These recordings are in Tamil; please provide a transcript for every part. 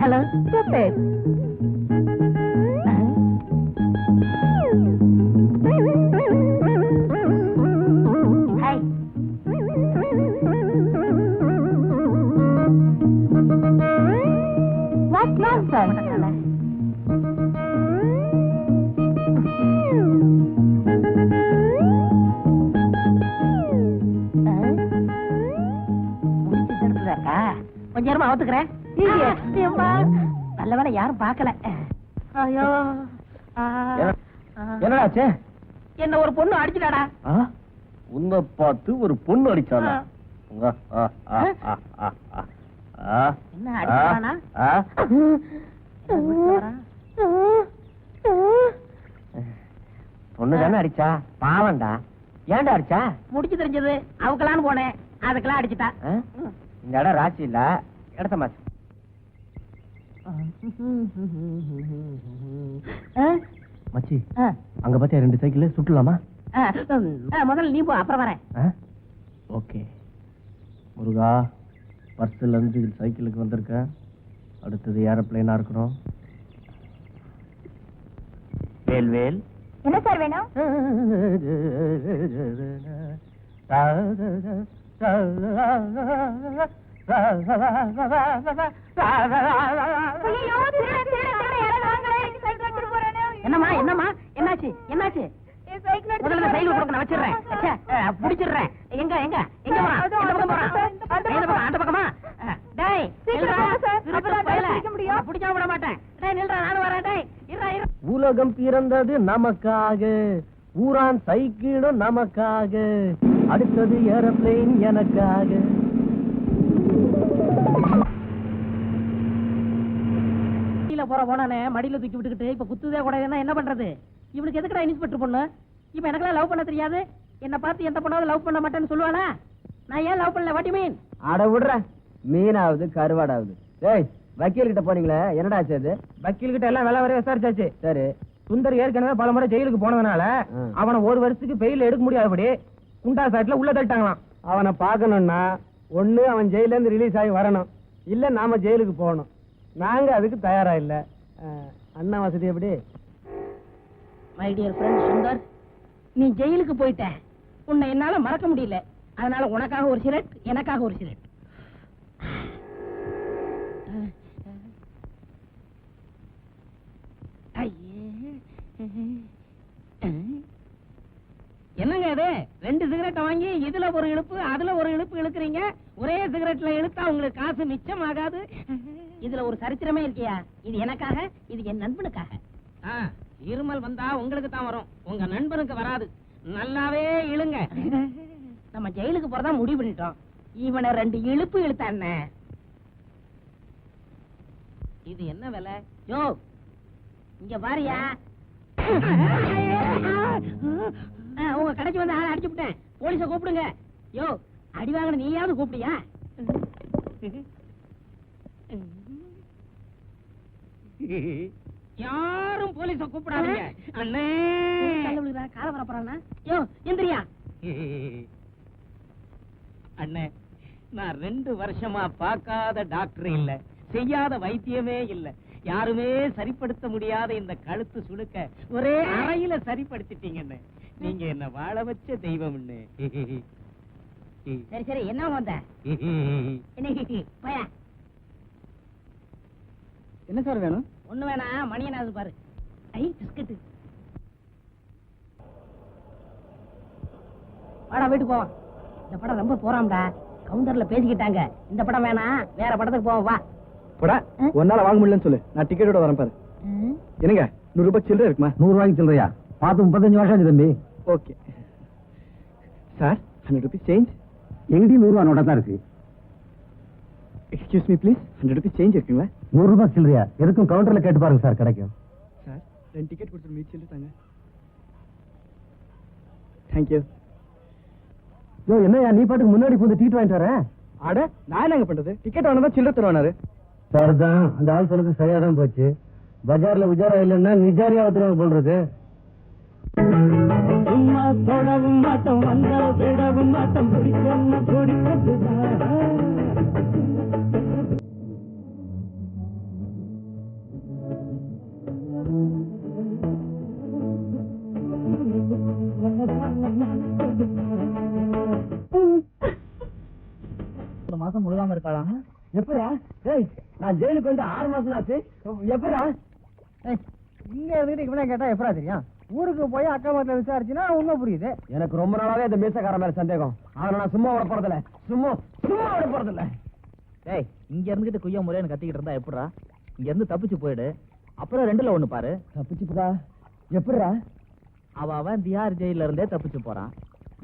హలో చెప్పే. கொஞ்ச நேரமா நல்ல வேலை யாரும் பார்க்கல ஐயோ. என்னடாச்சே என்ன ஒரு பொண்ணு அடிச்சுட்டாடா உன்னை பார்த்து ஒரு பொண்ணு அடிச்சானா. என்ன அடிச்சானா ஆ. பொண்ணு தானே அடிச்சா? பாவம்டா. ஏன்டா அடிச்சா? முடிச்சு தெரிஞ்சது. அவக்கலான்னு போனேன். அதுக்கெல்லாம் அடிச்சுட்டா? இந்த இடம் ராசி இல்ல. இடத்த மாச்சு மச்சி அங்க பாத்தியா ரெண்டு சைக்கிள்? சுட்டலாமா? முதல்ல நீ போ அப்புறம் வரேன். ஓகே. முருகா பர்ஸ்ல இருந்து சைக்கிளுக்கு வந்திருக்கேன். அடுத்தது ஏரோப்ளேனா இருக்கணும். வேல் வேல். என்ன சார் வேணும். என்னம்மா என்னம்மா? என்னாச்சு? என்னாச்சு? முதல்ல சைக்கிள். கொடுக்க நான் வச்சிடுறேன். பிடிச்சிடுறேன். எங்க எங்க? எங்க போறான் பக்கம் போறான் அந்த பக்கம். உலகம் பிறந்தது நமக்காக. ஊரான் சைக்கிளும் நமக்காக. அடுத்தது ஏரோப்ளேன் எனக்காக. கீழ போற போனானே மடியில தூக்கி விட்டுக்கிட்டு இப்ப குத்துதே கூடாதுன்னா என்ன பண்றது? இவனுக்கு எதுக்குடா இன்ஸ்பெக்டர் பொண்ணு? இப்ப எனக்கெல்லாம் லவ் பண்ண தெரியாது. என்ன பார்த்து எந்த பொண்ணாவது லவ் பண்ண மாட்டேன்னு சொல்லுவாளா? நான் ஏன் லவ் பண்ணல? வாட்டி மீன் அட விடுற மீனாவது கருவாடாவது. டேய் வக்கீல் கிட்ட போனீங்களே என்னடா ஆச்சு அது? வக்கீல் கிட்ட எல்லாம் விலை வரைய விசாரிச்சாச்சு. சரி. சுந்தர் ஏற்கனவே பல முறை ஜெயிலுக்கு போனதுனால. அவனை ஒரு வருஷத்துக்கு பெயில் எடுக்க முடியாதபடி குண்டா சாட்ல உள்ள தள்ளிட்டாங்களாம். அவனை பார்க்கணும்னா ஒண்ணு அவன் ஜெயில இருந்து ரிலீஸ் ஆகி வரணும். இல்ல நாம ஜெயிலுக்கு போகணும். நாங்க அதுக்கு தயாரா இல்ல. அண்ணா வசதி எப்படி? மை டியர் ஃப்ரெண்ட் சுந்தர் நீ ஜெயிலுக்கு போயிட்ட. உன்னை என்னால மறக்க முடியல. அதனால உனக்காக ஒரு சிரட் எனக்காக ஒரு சிரட். என்னங்க இது? ரெண்டு சிகரெட்டை வாங்கி இதுல ஒரு இழுப்பு அதுல ஒரு இழுப்பு இழுக்கிறீங்க. ஒரே சிகரெட்ல இழுத்தா உங்களுக்கு காசு மிச்சம் ஆகாது இதுல ஒரு சரித்திரமே இருக்கியா? இது எனக்காக இது என் நண்பனுக்காக. இருமல் வந்தா உங்களுக்கு தான் வரும். உங்க நண்பனுக்கு வராது. நல்லாவே இழுங்க. நம்ம ஜெயிலுக்கு போறதா முடிவு பண்ணிட்டோம். இவனை ரெண்டு இழுப்பு இழுத்தான் இது என்ன விலை? யோ இங்க பாரியா. உங்க கடைக்கு வந்து ஆளை அடிச்சு விட்டேன். போலீஸ கூப்பிடுங்க. யோ அடி வாங்கின நீயாவது கூப்பிடியா யாரும் போலீஸ கூப்பிடாதீங்க. அண்ணே. கால வர போறானா யோ எந்திரியா. அண்ணே நான் ரெண்டு வருஷமா பார்க்காத டாக்டர் இல்ல. செய்யாத வைத்தியமே இல்ல. யாருமே சரிப்படுத்த முடியாத இந்த கழுத்து சுளுக்க ஒரே அறையில சரிப்படுத்திட்டீங்க அண்ணே நீங்க என்ன வாழ வச்ச தெய்வம் சரி சரி என்ன வந்த? என்ன சார் வேணும்? ஒண்ணு வேணா மணியனாவது பாரு. ஐ பிஸ்கட் வாடா வீட்டுக்கு போவோம் இந்த படம் ரொம்ப போறாம்டா. கவுண்டர்ல பேசிக்கிட்டாங்க. இந்த படம் வேணாம் வேற படத்துக்கு போவோம் வா. போடா. ஒன்னால வாங்க முடியலன்னு சொல்லு. நான் டிக்கெட்டோட வரேன் பாரு. என்னங்க? நூறு ரூபாய் சில்லறை இருக்குமா? நூறு ரூபாய்க்கு சொல்றியா பார்த்து முப்பத்தஞ்சு வருஷம் ஆச்சு தம்பி. Okay. Sir hundred rupees change எங்கிட்டயும் நூறு ரூபா நோட்டா தான் இருக்கு. Excuse me please hundred rupees change இருக்குங்களா? நூறு ரூபாய் சில்லறையா? எதுக்கும் கவுண்டர்ல கேட்டு பாருங்க சார் கிடைக்கும். சார் ரெண்டு டிக்கெட் கொடுத்துரு மீட் சில்லறை தாங்க. தேங்க்யூ யோ என்னய்யா நீ பாட்டுக்கு முன்னாடி போய் டீட் வாங்கிட்டு வரேன் அட நான் என்னங்க பண்றது? டிக்கெட் வாங்கினா சில்லறை தருவானாரு. சரிதான். அந்த ஆள் சொன்னது சரியா தான் போச்சு. பஜார்ல உஜாரா இல்லைன்னா நிஜாரியா ஒருத்தர் போல் இருக்கு தொடவும் மாட்டோம் வந்த விடவும் மாட்டோம். பிடிக்கணும் பிடிக்கிறதுதான் ஒரு மாசம் முழுகாம இருக்காளா? எப்படா? ஏய் நான் ஜெயிலுக்கு வந்து ஆறு மாசம் ஆச்சு. எப்படா? இங்க இருந்துட்டு இவனை கேட்டா எப்படா தெரியும்? ஊருக்கு போய் அக்கா பக்கத்துல விசாரிச்சுன்னா உண்மை புரியுது. எனக்கு ரொம்ப நாளாவே இந்த மீசக்கார மேல சந்தேகம். அவனை நான் சும்மா விட போறதில்ல. சும்மா சும்மா விட போறதில்ல. டேய் இங்க இருந்துகிட்டு குய்ய முறைன்னு கத்திக்கிட்டு இருந்தா எப்படிடா இங்க இருந்து தப்பிச்சு போயிடு. அப்புறம் ரெண்டுல ஒண்ணு பாரு. தப்பிச்சுப்பா. எப்படிடா அவ அவன் தியார் ஜெயில இருந்தே தப்பிச்சு போறான்.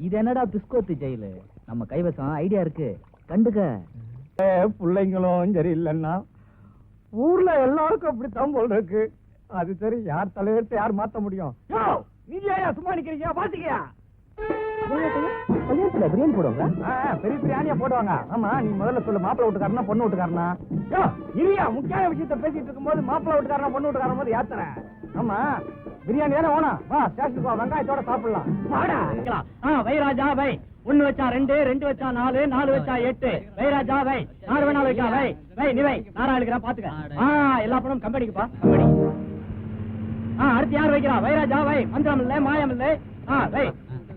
இது என்னடா பிஸ்கோத்து ஜெயிலு? நம்ம கைவசம் ஐடியா இருக்கு. கண்டுக்க. பிள்ளைங்களும் சரி இல்லைன்னா ஊர்ல எல்லாருக்கும் அப்படித்தான் போல் இருக்கு. அது சரி யார் தலையெடுத்து யார் மாத்த முடியும்? யோ, நீங்க ஏன் சும்மா நிக்கிறீங்க? பாத்துக்கியா? கல்யாணத்துல பிரியாணி போடுவாங்க? பெரிய பிரியாணியா போடுவாங்க. ஆமா நீ முதல்ல சொல்லு மாப்பிள்ளை வீட்டுக்காரனா பொண்ணு வீட்டுக்காரனா? யோ, இரியா முக்கியமான விஷயத்த பேசிட்டு இருக்கும்போது மாப்பிள்ளை வீட்டுக்காரனா பொண்ணு வீட்டுக்காரன் போது யாத்திரை ஆமா பிரியாணி தானே வேணும். வா ஸ்டேஷனுக்கு வா வெங்காயத்தோட சாப்பிடலாம். வைராஜா வை. ஒண்ணு வச்சா ரெண்டு ரெண்டு வச்சா நாலு நாலு வச்சா எட்டு. வைராஜா வை நாலு வேணாலும் வைக்கா வை வை. நீ வை. நாரா எழுக்கிறேன் பாத்துக்க. ஆ எல்லா பணமும் கம்பெனிக்குப்பா கம்பெனி. ஆ அடுத்து யார் வைக்கிறா? வைராஜா வை. மந்திரம் இல்ல மாயம் இல்ல. ஆ வை.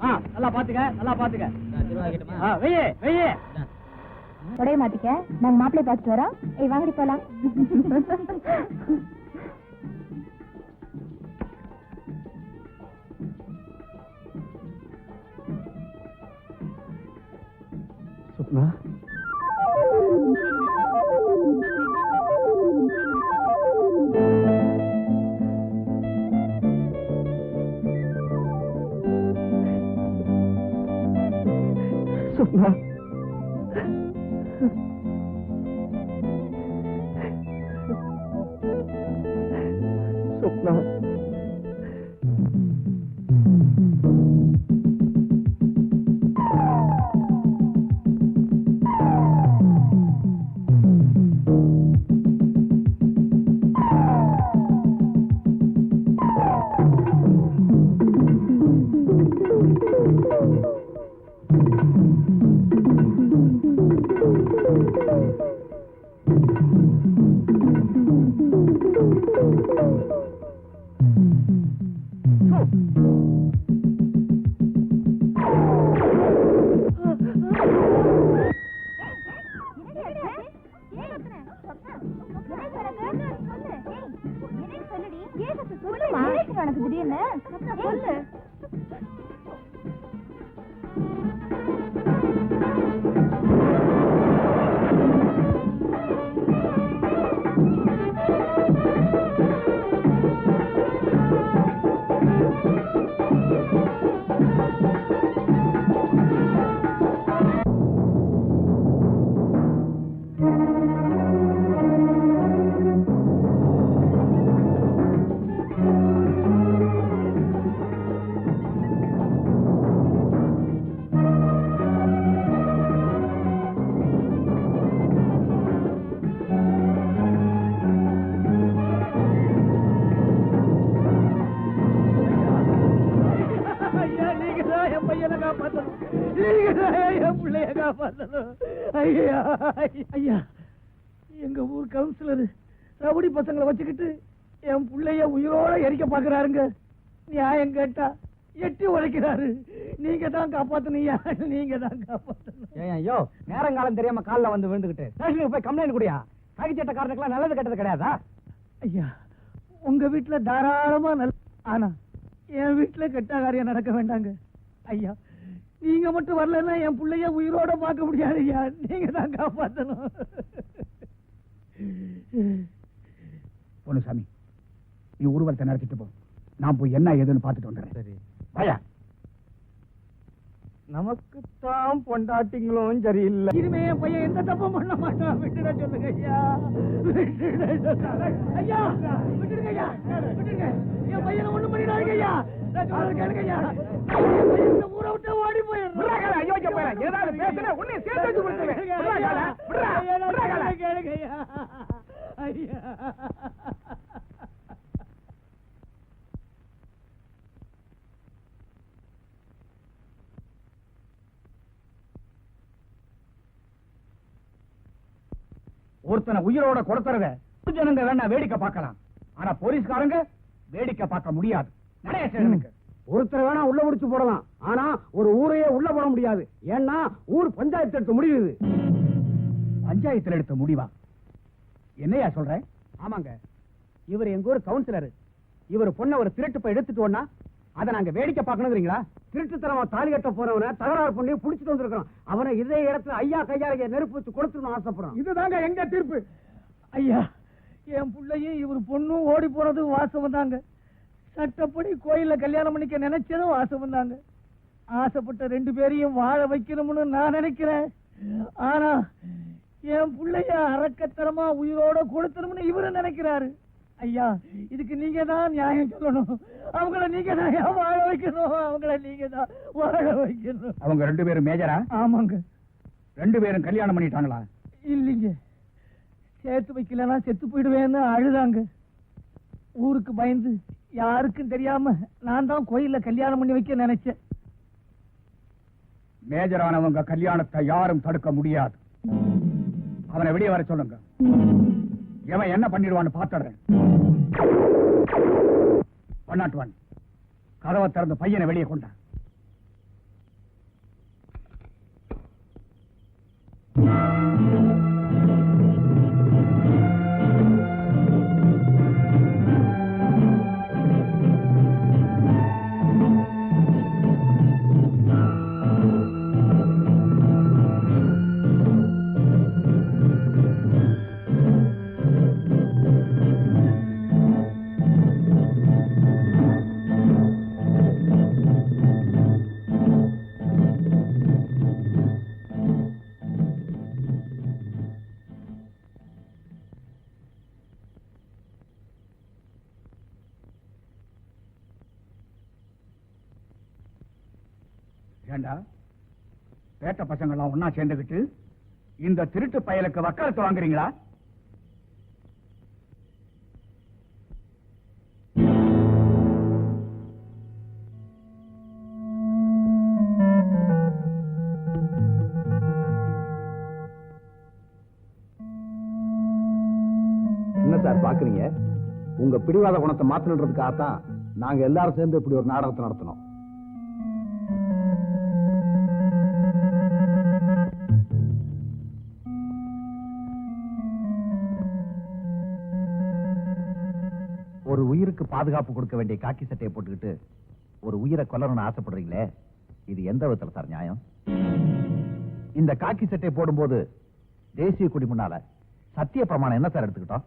ஆ. நல்லா பாத்துக்க நல்லா பாத்துக்க. ஆ வெய்யே வெய்யே உடைய மாத்திக்க நாங்க மாப்பிள்ளை பார்த்துட்டு வரோம். ஏய் வாங்கடி போலாம். nữa. Sông Lan உனக்கு திடீர்னு. சொல்லு. ஐயா எங்க ஊர் கவுன்சிலர் ரவுடி பசங்களை வச்சுக்கிட்டு என் பிள்ளைய உயிரோட எரிக்க பாக்குறாருங்க. நியாயம் கேட்டா எட்டி உழைக்கிறாரு நீங்க தான் காப்பாத்தணும்யா நீங்க தான் காப்பாத்தணும் ஐயோ நேரங்காலம் தெரியாம கால்ல வந்து விழுந்துகிட்டு. ஸ்டேஷனுக்கு போய் கம்ப்ளைண்ட் குடியா? கைச்சட்டக்காரனுக்குலாம் நல்லது கெட்டது கிடையாதா? ஐயா உங்க வீட்டுல தாராளமா நல்ல ஆனா என் வீட்டுல கெட்ட காரியம் நடக்க வேண்டாங்க. ஐயா நீங்க மட்டும் வரலன்னா என் பிள்ளைய உயிரோட பார்க்க முடியாது ஐயா நீங்க தான் காப்பாத்தணும். பொன்னுசாமி நீ ஊர்வலத்தை நடத்திட்டு போ. நான் போய் என்ன ஏதுன்னு பார்த்துட்டு வந்துடுறேன். சரி. வாயா. நமக்குத்தான் பொண்டாட்டிங்களும் சரியில்லை. இனிமே என் பையன் எந்த தப்பும் பண்ண மாட்டான். விட்டுட சொல்லுங்க ஐயா விட்டுட ஐயா விட்டுடுங்க ஐயா விட்டுடுங்க. என் பையனை ஒண்ணும் பண்ணிடாதீங்க ஐயா ஊரை விட்டு ஓடி போயிடுறேன் ஐயோ போயிடுறேன் ஏதாவது பேசுனா உன்னை ஒருத்தனை உயிரோட கொடுத்துறத பொது ஜனங்க வேணா வேடிக்கை பார்க்கலாம். ஆனா போலீஸ்காரங்க வேடிக்கை பார்க்க முடியாது. ஒருத்தர் வேணா உள்ள முடிச்சு போடலாம். ஆனா ஒரு ஊரையே உள்ள போட முடியாது. ஏன்னா ஊர் பஞ்சாயத்து எடுத்த முடிவு இது. பஞ்சாயத்துல எடுத்த முடிவா? என்னையா சொல்ற? ஆமாங்க. இவர் எங்க ஊர் கவுன்சிலர் இவர் பொண்ண ஒரு திருட்டு போய் எடுத்துட்டு வந்தா அதை நாங்க வேடிக்கை பார்க்கணுங்கிறீங்களா? திருட்டுத்தனமா தாலி கட்ட போறவன தகராறு பண்ணி புடிச்சிட்டு வந்திருக்கிறோம். அவனை இதே இடத்துல ஐயா கையால நெருப்பு வச்சு கொடுத்துடணும் ஆசைப்படுறான் இதுதாங்க எங்க தீர்ப்பு? ஐயா என் பிள்ளையும் இவர் பொண்ணும் ஓடி போனது வாசம் தாங்க சட்டப்படி கோயில்ல கல்யாணம் பண்ணிக்க நினைச்சதும் தாங்க ஆசைப்பட்ட ரெண்டு பேரையும் வாழ வைக்கணும்னு நான் நினைக்கிறேன். ஆனா என் பிள்ளைய அரக்கத்தனமா உயிரோட கொடுத்தணும்னு இவரு நினைக்கிறாரு. ஐயா இதுக்கு நீங்க தான் நியாயம் சொல்லணும். அவங்கள நீங்க தான் வாழ வைக்கணும்? அவங்கள நீங்க தான் வாழ வைக்கணும். அவங்க ரெண்டு பேரும் மேஜரா? ஆமாங்க. ரெண்டு பேரும் கல்யாணம் பண்ணிட்டாங்களா? இல்லைங்க. சேர்த்து வைக்கலன்னா செத்து போயிடுவேன்னு அழுதாங்க. ஊருக்கு பயந்து யாருக்கும் தெரியாம நான் தான் கோயில்ல கல்யாணம் பண்ணி வைக்க நினைச்சேன். மேஜரானவங்க கல்யாணத்தை யாரும் தடுக்க முடியாது. அவனை வெளியே வர சொல்லுங்க. எவன் என்ன பண்ணிடுவான்னு பார்த்தடுறேன். ஒன் நாட் ஒன் கதவை திறந்து பையனை வெளியே கொண்டான் Thank you. பேட்ட பசங்க ஒன்னா சேர்ந்துகிட்டு இந்த திருட்டு பயலுக்கு வக்காலத்து வாங்குறீங்களா? என்ன சார் பாக்குறீங்க உங்க பிடிவாத குணத்தை மாத்தணுன்றதுக்காகத்தான் நாங்க எல்லாரும் சேர்ந்து இப்படி ஒரு நாடகத்தை நடத்தினோம். ஒரு உயிருக்கு பாதுகாப்பு கொடுக்க வேண்டிய காக்கி சட்டையை போட்டுக்கிட்டு ஒரு உயிரை கொல்லணும்னு ஆசைப்படுறீங்களே? இது எந்த விதத்தில் சார் நியாயம்? இந்த காக்கி சட்டையை போடும்போது தேசிய கொடி முன்னால சத்திய பிரமாணம் என்ன சார் எடுத்துக்கிட்டோம்?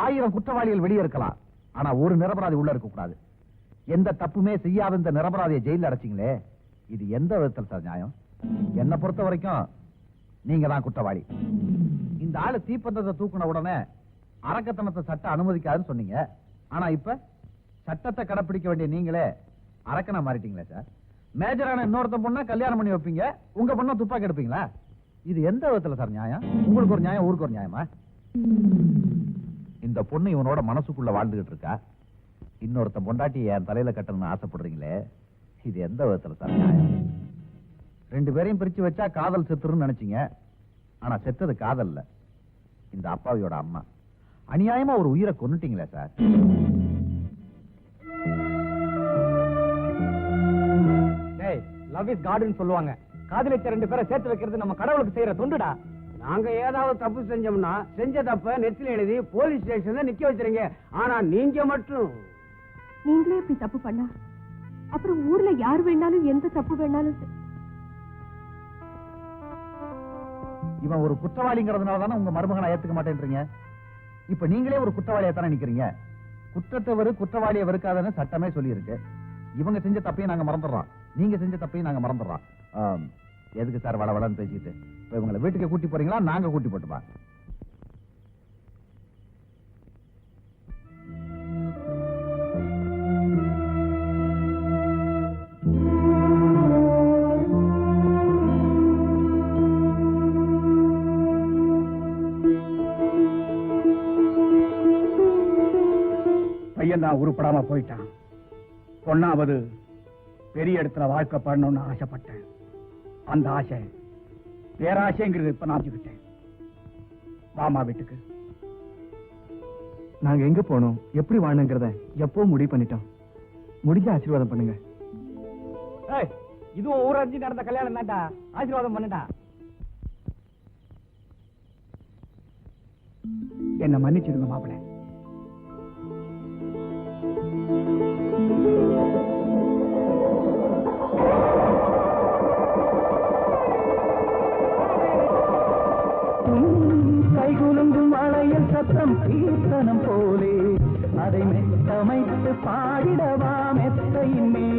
ஆயிரம் குற்றவாளிகள் வெளியே இருக்கலாம். ஆனா ஒரு நிரபராதி உள்ள இருக்கக்கூடாது எந்த தப்புமே செய்யாத இந்த நிரபராதியை ஜெயில அடைச்சிங்களே? இது எந்த விதத்தில் சார் நியாயம்? என்னை பொறுத்த வரைக்கும் நீங்க தான் குற்றவாளி. இந்த ஆளு தீப்பந்தத்தை தூக்குன உடனே அரக்கத்தனத்தை சட்டம் அனுமதிக்காதுன்னு சொன்னீங்க. ஆனா இப்ப சட்டத்தை கடைப்பிடிக்க வேண்டிய நீங்களே அரக்கனா மாறிட்டீங்களே சார். மேஜரான இன்னொருத்த பொண்ணா கல்யாணம் பண்ணி வைப்பீங்க. உங்க பொண்ணை துப்பாக்கி எடுப்பீங்களா? இது எந்த விதத்துல சார் நியாயம்? உங்களுக்கு ஒரு நியாயம் ஊருக்கு ஒரு நியாயமா? இந்த பொண்ணு இவனோட மனசுக்குள்ள வாழ்ந்துகிட்டு இருக்கா? இன்னொருத்த பொண்டாட்டி என் தலையில கட்டணும்னு ஆசைப்படுறீங்களே? இது எந்த விதத்துல சார் நியாயம்? ரெண்டு பேரையும் பிரிச்சு வச்சா காதல் செத்துருன்னு நினைச்சீங்க. ஆனா செத்தது காதல்ல. இந்த அப்பாவியோட அம்மா. அநியாயமா ஒரு உயிரை கொன்னுட்டீங்களே சார்? டேய் லவ் இஸ் காடுன்னு சொல்லுவாங்க. காதலிச்ச ரெண்டு பேரை சேர்த்து வைக்கிறது நம்ம கடவுளுக்கு செய்யற தொண்டுடா. நாங்க ஏதாவது தப்பு செஞ்சோம்னா செஞ்ச தப்ப நெத்தில எழுதி போலீஸ் ஸ்டேஷன்ல நிக்க வச்சிருங்க. ஆனா நீங்க மட்டும். நீங்களே இப்படி தப்பு பண்ணா? அப்புறம் ஊர்ல யார் வேணாலும் எந்த தப்பு வேணாலும் இவன் ஒரு குற்றவாளிங்கிறதுனால தானே உங்க மருமகனை ஏத்துக்க மாட்டேன்றீங்க? இப்ப நீங்களே ஒரு குற்றவாளியா தானே நிக்கிறீங்க? குற்றத்தை வெறு குற்றவாளியை வெறுக்காதன்னு சட்டமே சொல்லியிருக்கு. இவங்க செஞ்ச தப்பையும் நாங்க மறந்துடுறோம். நீங்க செஞ்ச தப்பையும் நாங்க மறந்துடுறோம். எதுக்கு சார் வள வளன்னு பேசிட்டு இப்ப இவங்களை வீட்டுக்கு கூட்டி போறீங்களா? நாங்க கூட்டி போட்டுப்பா. பையன் தான் உருப்படாம போயிட்டான். பொண்ணாவது பெரிய இடத்துல வாழ்க்கை பண்ணணும்னு ஆசைப்பட்டேன். அந்த ஆசை பேராசைங்கிறது இப்ப நாச்சுக்கிட்டேன் வாமா வீட்டுக்கு. நாங்க எங்க போனோம்? எப்படி வாழணுங்கிறத எப்போ முடிவு பண்ணிட்டோம்? முடிஞ்ச ஆசீர்வாதம் பண்ணுங்க. இதுவும் ஊரறிஞ்சு நடந்த கல்யாணம் தான்டா. ஆசீர்வாதம் பண்ணுடா. என்ன மன்னிச்சிடுங்க மாப்பிள மலையில் கீர்த்தனம் போலே அதை மெட்டமைத்து பாடிடவா மெத்தையின் மேலே.